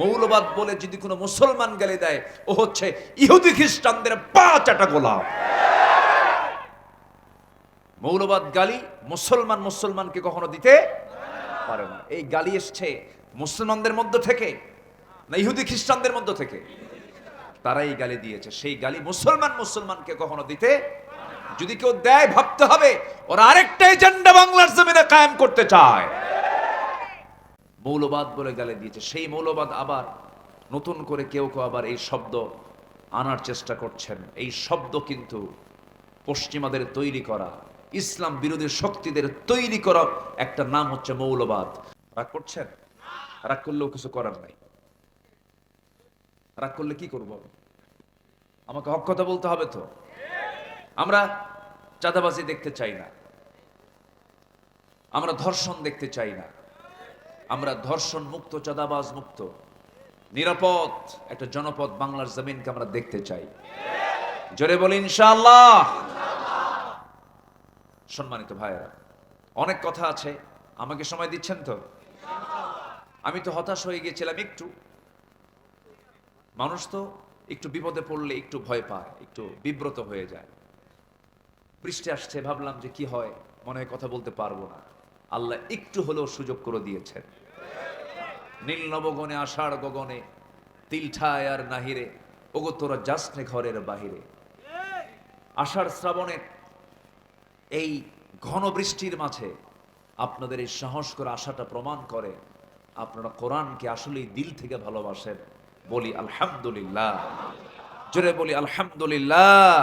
মৌলবাদ বলে যদি কোনো মুসলমান গালি দেয়, ও হচ্ছে ইহুদি খ্রিস্টানদের পা চাটা গোলাম। মৌলবাদ গালি মুসলমান মুসলমানকে কখনো দিতে পারে না। এই গালি এসছে মুসলমানদের মধ্য থেকে না ইহুদি খ্রিস্টানদের মধ্য থেকে? তারাই গালি দিয়েছে। সেই গালি মুসলমান মুসলমানকে কখনো দিতে যদি কেউ দেয়, ভাবতে হবে, ওরা আরেকটা এজেন্ডা বাংলার জমিনে কায়েম করতে চায়। মৌলবাদ বলে গালি দিয়েছে। সেই মৌলবাদ আবার নতুন করে কেউ কেউ আবার এই শব্দ আনার চেষ্টা করছেন। এই শব্দ কিন্তু পশ্চিমাদের তৈরি করা, ইসলাম বিরোধী শক্তিদের তৈরি করা একটা নাম হচ্ছে মৌলবাদ। রাগ করছেন? রাগ করলেও কিছু করার নাই। রাগ করলে কি করব? আমাকে হক কথা বলতে হবে তো? আমরা চাঁদাবাজি দেখতে চাই না। আমরা ধর্ষণ দেখতে চাই না। আমরা ধর্ষণ মুক্ত, চাঁদাবাজ মুক্ত। নিরাপদ একটা জনপদ বাংলার জমিনকে আমরা দেখতে চাই। জোরে বলি, ইনশাআল্লাহ। সম্মানিত ভাইয়েরা, অনেক কথা আছে, আমাকে সময় দিচ্ছেন তো? আমি তো হতাশ হয়ে গিয়েছিলাম একটু। মানুষ তো একটু বিপদে পড়লে একটু ভয় পায়, একটু বিব্রত হয়ে যায়। বৃষ্টি আসছে, ভাবলাম যে কি হয়, মনে হয় কথা বলতে পারব না। আল্লাহ একটু হলেও সুযোগ করে দিয়েছেন। নীল নবগণে, আষাঢ় গগনে তিলঠায় আর নাহিরে, ওগো তোরা যাসনে ঘরের বাহিরে। আষাঢ় শ্রাবণের এই ঘন বৃষ্টির মাঝে আপনাদের এই সাহস করে আশাটা প্রমাণ করে, আপনারা কোরআনকে আসলেই দিল থেকে ভালোবাসেন। বলি আলহামদুলিল্লাহ। জোরে বলি আলহামদুলিল্লাহ।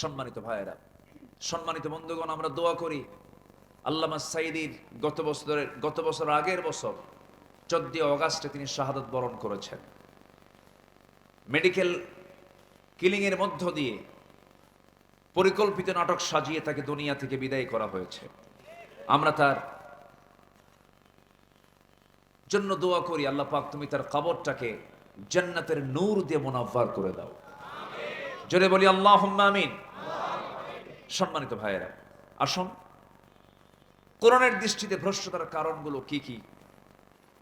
সম্মানিত ভাইয়েরা, সম্মানিত বন্ধুগণ, আমরা দোয়া করি আল্লামা সাইদির গত বছরের, গত বছর আগের বছর চোদ্দই অগাস্টে তিনি শাহাদত বরণ করেছেন। মেডিকেল কিলিং এর মধ্য দিয়ে পরিকল্পিত নাটক সাজিয়ে তাকে দুনিয়া থেকে বিদায় করা হয়েছে। আমরা তার জন্য দোয়া করি, আল্লাহ পাক তুমি তার কবরটাকে জান্নাতের নূর দিয়ে মোনাফার করে দাও। জোরে বলি আল্লাহ আমিন। সম্মানিত ভাইয়েরা, আসুন। কোরআনের দৃষ্টিতে ভ্রষ্টতার কারণগুলো কি কি?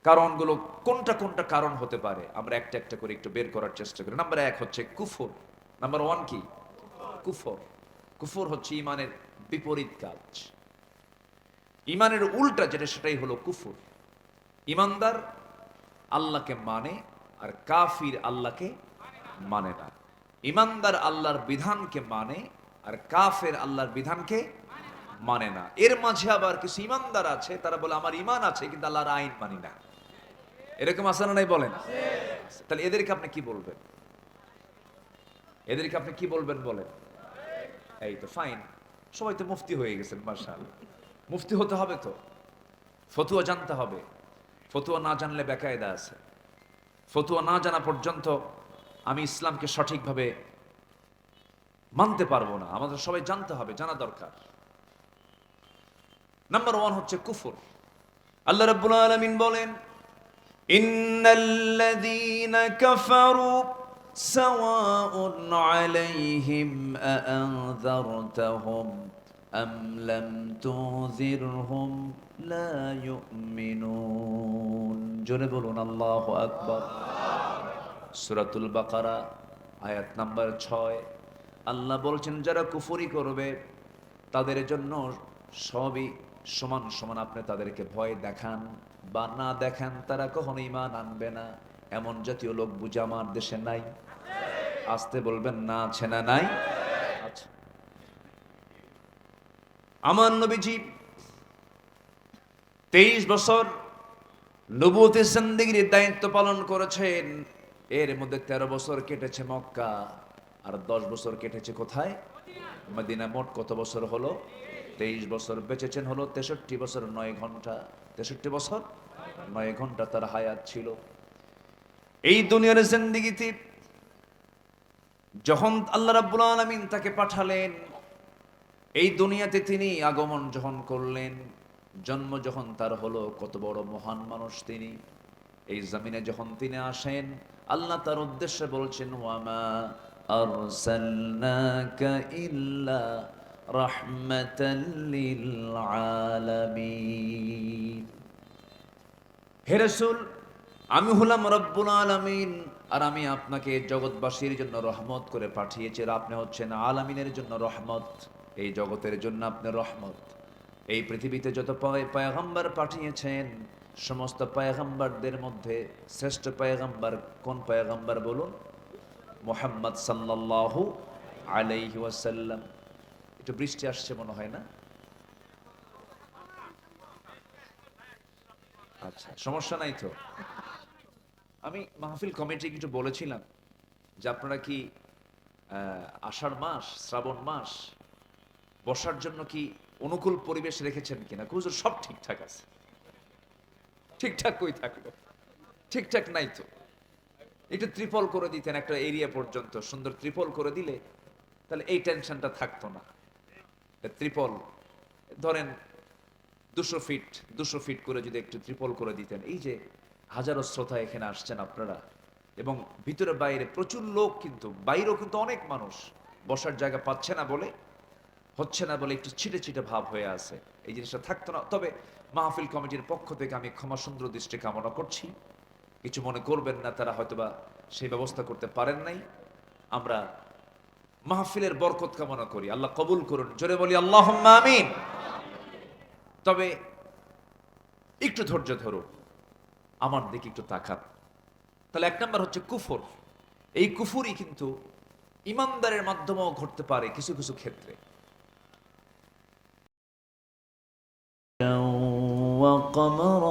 কারণগুলো কোনটা কোনটা কারণ হতে পারে? আমরা একটা একটা করে একটু বের করার চেষ্টা করি। নাম্বার এক হচ্ছে কুফর। নাম্বার ওয়ান কি? কুফর। কুফর হচ্ছে ইমানের বিপরীত কাজ। ইমানের উল্টা যেটা, সেটাই হলো কুফর। ইমানদার আল্লাহকে মানে আর কাফির আল্লাহকে মানে না। ইমানদার আল্লাহর বিধানকে মানে আর কাফের আল্লাহর বিধানকে মানে না। এর মাঝে আবার কিছু ইমানদার আছে, তারা বলে, আমার ইমান আছে, কিন্তু আল্লাহর আইন মানি না। এরকম আসানা নাই বলেন? তাহলে এদেরকে আপনি কি বলবেন? এদেরকে আপনি কি বলবেন বলেন? এই তো ফাইন সবাই তো মুফতি হয়ে গেছেন মার্শাল মুফতি হতে হবে তো। ফতুয়া জানতে হবে। ফতুয়া না জানলে বেকায়দা আছে। ফতুয়া না জানা পর্যন্ত আমি ইসলামকে সঠিকভাবে মানতে পারব না। আমাদের সবাই জানতে হবে, জানা দরকার। নাম্বার ওয়ান হচ্ছে কুফর। আল্লাহ রাব্বুল আলামিন বলেন, ইন্নাল্লাযীনা কাফারু সাওয়াউন আলাইহিম আআনযারতাহুম আম লাম তুযিরহুম লা ইউমিনুন। জোরে বলুন, আল্লাহু আকবার। সূরাতুল বাকারা, আয়াত নাম্বার ছয়। আল্লাহ বলছেন, যারা কুফরি করবে, তাদের জন্য সবই সমান সমান আপনি তাদেরকে ভয় দেখান বা না দেখান, তারা কখনো ইমান আনবে না। এমন জাতীয় লোক বুঝে আমার দেশে নাই। আসতে বলবেন, না আছে না নাই? আচ্ছা। আমার নবীজি তেইশ বছর নবুতি জিন্দেগির দায়িত্ব পালন করেছেন। এর মধ্যে তেরো বছর কেটেছে মক্কা, আর দশ বছর কেটেছে কোথায়? মদিনা মোট কত বছর হলো? তেইশ বছর। বেঁচেছেন হলো তেষট্টি বছর, নয় ঘণ্টা। তেষট্টি বছর, নয় ঘণ্টা তার হায়াত ছিল। এই দুনিয়ার জিন্দিগিতে যখন আল্লাহ রাব্বুল আলামিন তাকে পাঠালেন, এই দুনিয়াতে তিনি আগমন যখন করলেন, জন্ম যখন তার হলো, কত বড় মহান মানুষ তিনি। এই জমিনে যখন তিনি আসেন, আল্লাহ তার উদ্দেশ্যে বলছেন ওয়ামা ইল্লা রাহমাতাল লিল আলামিন হে রাসূল, আমি হলাম রব্বুল আলামিন, আর আমি আপনাকে জগৎবাসীর জন্য রহমত করে পাঠিয়েছি। আর আপনি হচ্ছেন আলামিনের জন্য রহমত। এই জগতের জন্য আপনি রহমত। এই পৃথিবীতে যত পয়- পয়গম্বর পাঠিয়েছেন, সমস্ত পয়গম্বরদের মধ্যে শ্রেষ্ঠ পয়গম্বর কোন পয়গম্বর বলুন? মোহাম্মদ সাল্লাল্লাহু আলাইহি ওয়াসাল্লাম। একটু বৃষ্টি আসছে মনে হয় না? আচ্ছা সমস্যা নাই তো? আমি মাহফিল কমিটি কিছু বলেছিলাম যে আপনারা কি আষাঢ় মাস, শ্রাবণ মাস বসার জন্য কি অনুকূল পরিবেশ রেখেছেন কিনা? কুজুর সব ঠিকঠাক আছে। ঠিকঠাক কই থাকল। ঠিকঠাক নাই তো? একটু ত্রিপল করে দিতেন একটা এরিয়া পর্যন্ত। সুন্দর ত্রিপল করে দিলে তাহলে এই টেনশনটা থাকতো না। ত্রিপল ধরেন দুশো ফিট দুশো ফিট করে যদি একটু ত্রিপল করে দিতেন। এই যে হাজারো শ্রোতা এখানে আসছেন আপনারা। এবং ভিতরে বাইরে প্রচুর লোক কিন্তু, বাইরেও কিন্তু অনেক মানুষ। বসার জায়গা পাচ্ছে না বলে, হচ্ছে না বলে একটু ছিটে ছিটে ভাব হয়ে আছে। এই জিনিসটা থাকতো না। তবে মাহফিল কমিটির পক্ষ থেকে আমি ক্ষমা সুন্দর দৃষ্টি কামনা করছি। কিছু মনে করবেন না তারা হয়তোবা সেই ব্যবস্থা করতে পারেন নাই আমরা মাহফিলের বরকত কামনা করি আল্লাহ কবুল করুন জোরে বলি আল্লাহ আমিন তবে একটু ধৈর্য ধরো আমার দিকে একটু তাকান তাহলে এক নম্বর হচ্ছে কুফর এই কুফুরই কিন্তু ইমানদারের মাধ্যমেও ঘটতে পারে কিছু কিছু ক্ষেত্রে وقمرا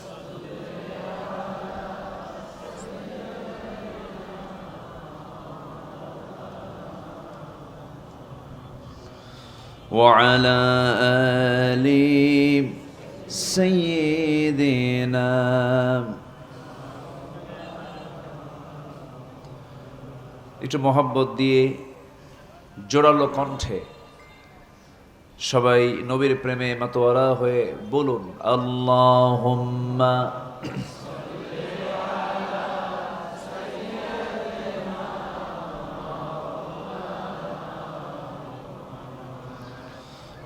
وعلى آل سيدنا একটু মহব্বত দিয়ে জোরালো কণ্ঠে সবাই নবীর প্রেমে মাতোয়ারা হয়ে বলুন اللهم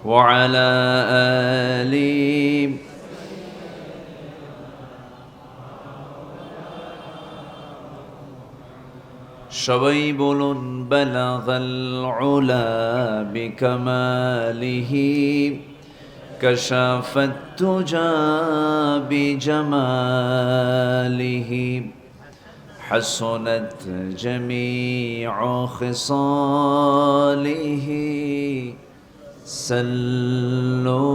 وعلى آل সবাই বলুন বালাগাল উলা বিকামালিহি كشف التجى بجماله حسنت جميع خصاله صلوا